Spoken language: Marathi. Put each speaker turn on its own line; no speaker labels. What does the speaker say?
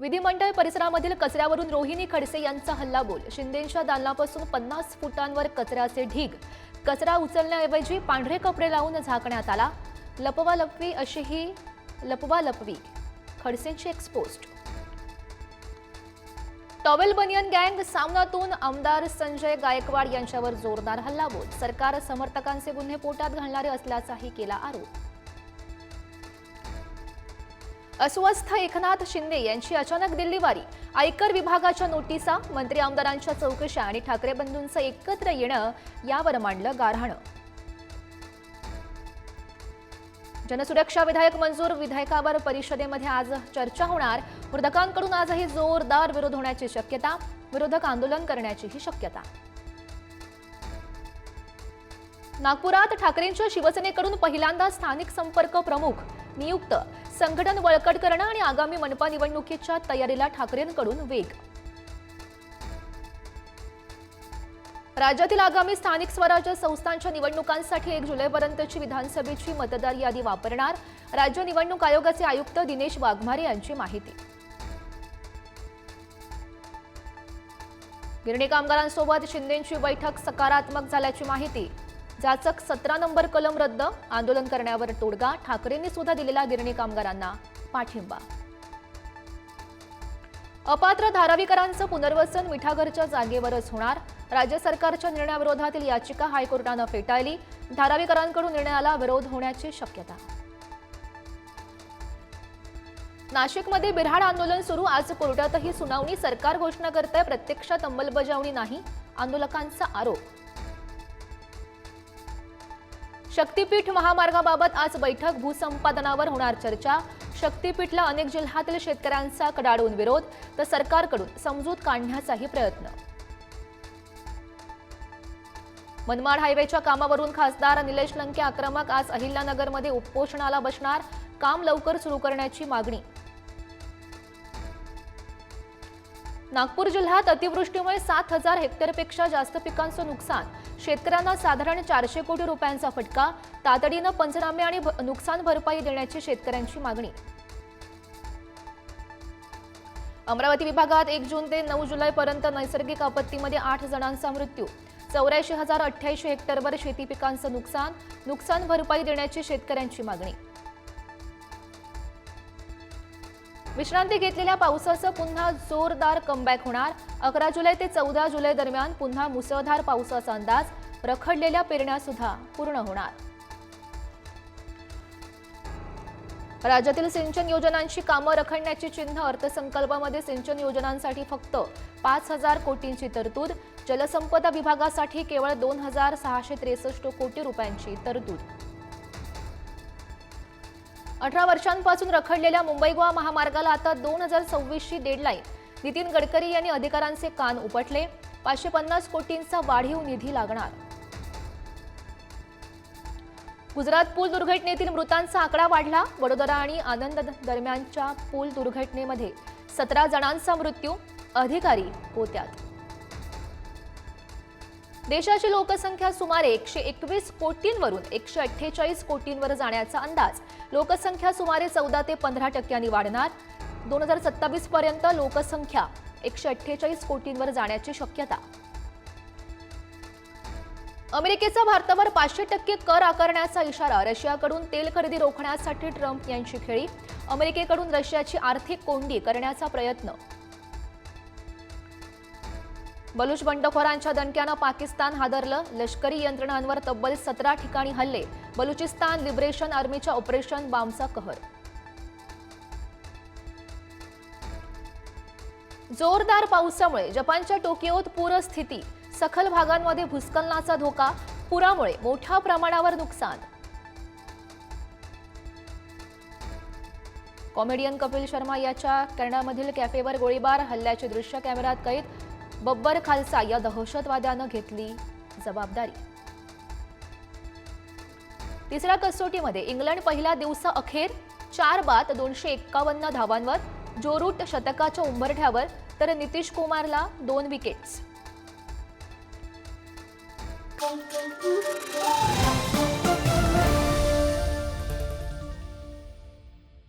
विधिमंडळ परिसरामधील कचऱ्यावरून रोहिणी खडसे यांचा हल्लाबोल. शिंदेच्या दालनापासून पन्नास फुटांवर कचऱ्याचे ढीग. कचरा उचलण्याऐवजी पांढरे कपडे लावून झाकण्यात आला. लपवा लपवी अशीही लपवा लपवी. खडसेंची एक्सपोस्ट टॉवेल बनियन गँग सामनातून आमदार संजय गायकवाड यांच्यावर जोरदार हल्लाबोल. सरकार समर्थकांचे गुन्हे पोटात घालणारे असल्याचाही केला आरोप. अस्वस्थ एकनाथ शिंदे यांची अचानक दिल्लीवारी. आयकर विभागाच्या नोटिसा मंत्री आमदारांच्या चौकशा आणि ठाकरे बंधूंचं एकत्र येणं यावर मांडलं गारहाणं जनसुरक्षा विधायक मंजूर विधेयकावर परिषदेमध्ये आज चर्चा होणार. विरोधकांकडून आजही जोरदार विरोध होण्याची शक्यता विरोधक आंदोलन करण्याचीही शक्यता. नागपुरात ठाकरेंच्या शिवसेनेकडून पहिल्यांदा स्थानिक संपर्क प्रमुख नियुक्त. संघटन बळकट करणं आणि आगामी मनपा निवडणुकीच्या तयारीला ठाकरेंकडून वेग. राज्यातील आगामी स्थानिक स्वराज्य संस्थांच्या निवडणुकांसाठी एक जुलैपर्यंतची विधानसभेची मतदार यादी वापरणार राज्य निवडणूक आयोगाचे आयुक्त दिनेश वाघमारे यांची माहिती. गिरणी कामगारांसोबत शिंदेची बैठक सकारात्मक झाल्याची माहिती. जाचक सतरा नंबर कलम रद्द आंदोलन करण्यावर तोडगा ठाकरेंनी सुद्धा दिलेला गिरणी कामगारांना पाठिंबा. अपात्र धारावीकरांचं पुनर्वसन मिठागरच्या जागेवरच होणार. राज्य सरकारच्या निर्णयाविरोधातील याचिका हायकोर्टानं फेटाळली. धारावीकरांकडून निर्णयाला विरोध होण्याची शक्यता. नाशिकमध्ये बिऱ्हाड आंदोलन सुरू. आज कोर्टातही सुनावणी सरकार घोषणा करताय. प्रत्यक्षात अंमलबजावणी नाही. आंदोलकांचा आरोप. शक्तीपीठ महामार्गाबाबत आज बैठक भूसंपादनावर होणार चर्चा. शक्तीपीठला अनेक जिल्ह्यातील शेतकऱ्यांचा कडाडून विरोध तर सरकारकडून समजूत काढण्याचाही प्रयत्न. मनमाड हायवेच्या कामावरून खासदार निलेश लंके आक्रमक आज अहिल्यानगरमध्ये उपोषणाला बसणार काम लवकर सुरू करण्याची मागणी. नागपूर जिल्ह्यात अतिवृष्टीमुळे सात हजार हेक्टरपेक्षा जास्त पिकांचं नुकसान. शेतकऱ्यांना साधारण चारशे कोटी रुपयांचा फटका. तातडीनं पंचनामे आणि भ- नुकसान भरपाई देण्याची शेतकऱ्यांची मागणी. अमरावती विभागात एक जून ते नऊ जुलैपर्यंत नैसर्गिक आपत्तीमध्ये आठ जणांचा मृत्यू. चौऱ्याऐंशी हजार अठ्ठ्याऐंशी हेक्टरवर शेती पिकांचं नुकसान. नुकसान भरपाई देण्याची शेतकऱ्यांची मागणी. विश्रांती घेतलेल्या पावसाचं पुन्हा जोरदार कमबॅक होणार. अकरा जुलै ते चौदा जुलै दरम्यान पुन्हा मुसळधार पावसाचा अंदाज. रखडलेल्या पेरण्या सुद्धा पूर्ण होणार. राज्यातील सिंचन योजनांची कामं रखडण्याची चिन्ह अर्थसंकल्पामध्ये सिंचन योजनांसाठी फक्त पाच हजार कोटींची तरतूद. जलसंपदा विभागासाठी केवळ दोन हजार सहाशे त्रेसष्ट कोटी रुपयांची तरतूद. अठरा वर्षांपासून रखडलेल्या मुंबई गोवा महामार्गाला आता दोन हजार सव्वीसची डेडलाईन नितीन गडकरी यांनी अधिकाऱ्यांचे कान उपटले. पाचशे पन्नास कोटींचा वाढीव निधी लागणार. गुजरात पूल दुर्घटनेतील मृतांचा आकडा वाढला. वडोदरा आणि आनंद दरम्यानच्या पूल दुर्घटनेमध्ये सतरा जणांचा मृत्यू अधिकारी होत्यात देशाची लोकसंख्या सुमारे एकशे एकवीस कोटींवरून एकशे अठ्ठेचाळीस कोटींवर जाण्याचा अंदाज. लोकसंख्या सुमारे चौदा ते पंधरा टक्क्यांनी वाढणार. दोन हजार सत्तावीस पर्यंत लोकसंख्या एकशे अठ्ठेचाळीस कोटींवर जाण्याची शक्यता. अमेरिकेचा भारतावर पाचशे टक्के कर आकारण्याचा इशारा रशियाकडून तेल खरेदी रोखण्यासाठी ट्रम्प यांची खेळी अमेरिकेकडून रशियाची आर्थिक कोंडी करण्याचा प्रयत्न. बलूच बंडखोरांच्या दणक्यानं पाकिस्तान हादरलं लष्करी यंत्रणांवर तब्बल सतरा ठिकाणी हल्ले. बलुचिस्तान लिबरेशन आर्मीच्या ऑपरेशन बामचा कहर. जोरदार पावसामुळे जपानच्या टोकियोत पूरस्थिती. सखल भागांमध्ये भूस्खलनाचा धोका पुरामुळे मोठ्या प्रमाणावर नुकसान. कॉमेडियन कपिल शर्मा याच्या कॅनडामधील कॅफेवर गोळीबार हल्ल्याचे दृश्य कॅमेऱ्यात कैद. बब्बर खालसा या दहशतवाद्यानं घेतली जबाबदारी. तिसऱ्या कसोटीमध्ये इंग्लंड पहिल्या दिवसा अखेर चार बाद दोनशे एक्कावन्न धावांवर जोरूट शतकाच्या उंबरठ्यावर तर नितीश कुमारला दोन विकेट्स